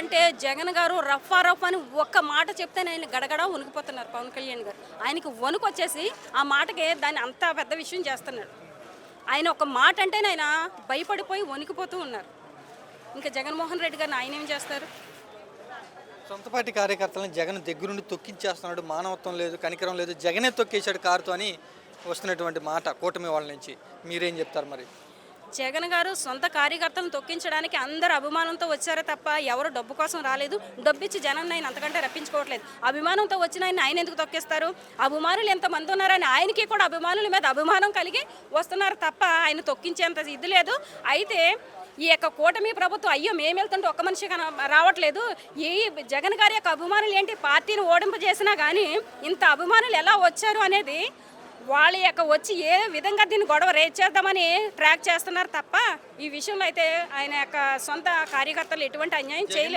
అంటే జగన్ గారు రఫా రఫ్ అని ఒక్క మాట చెప్తే ఆయన గడగడ వణుకుపోతున్నారు పవన్ కళ్యాణ్ గారు. ఆయనకి వణుకు వచ్చేసి ఆ మాటకే దాన్ని అంత పెద్ద విషయం చేస్తున్నాడు. ఆయన ఒక మాట అంటే ఆయన భయపడిపోయి వణికిపోతూ ఉన్నారు. ఇంకా జగన్మోహన్ రెడ్డి గారిని ఆయన ఏం చేస్తారు? సొంత పార్టీ కార్యకర్తలను జగన్ దగ్గరుండి తొక్కించేస్తున్నాడు. మానవత్వం లేదు కనికరం లేదు. జగనే తొక్కేశాడు కారుతో అని వస్తున్నటువంటి మాట కూటమి వాళ్ళ నుంచి. మీరేం చెప్తారు మరి? జగన్ గారు సొంత కార్యకర్తలను తొక్కించడానికి అందరు అభిమానంతో వచ్చారే తప్ప ఎవరు డబ్బు కోసం రాలేదు. డబ్బు ఇచ్చి జనం ఆయన అంతకంటే రప్పించుకోవట్లేదు. అభిమానంతో వచ్చిన ఆయన ఆయన ఎందుకు తొక్కిస్తారు? అభిమానులు ఎంతమంది ఉన్నారని ఆయనకి కూడా అభిమానుల మీద అభిమానం కలిగి వస్తున్నారు తప్ప ఆయన తొక్కించేంత ఇది లేదు. అయితే ఈ యొక్క కూటమి ప్రభుత్వం అయ్యో మేము వెళ్తుంటే ఒక్క మనిషి కన రావట్లేదు. ఈ జగన్ గారి యొక్క అభిమానులు ఏంటి? పార్టీని ఓడింపజేసినా కానీ ఇంత అభిమానులు ఎలా వచ్చారు అనేది వాళ్ళ యొక్క వచ్చి ఏ విధంగా దీన్ని గొడవ రేట్ చేద్దామని ట్రాక్ చేస్తున్నారు తప్ప ఈ విషయంలో అయితే ఆయన యొక్క సొంత కార్యకర్తలు ఎటువంటి అన్యాయం చేయలేదు.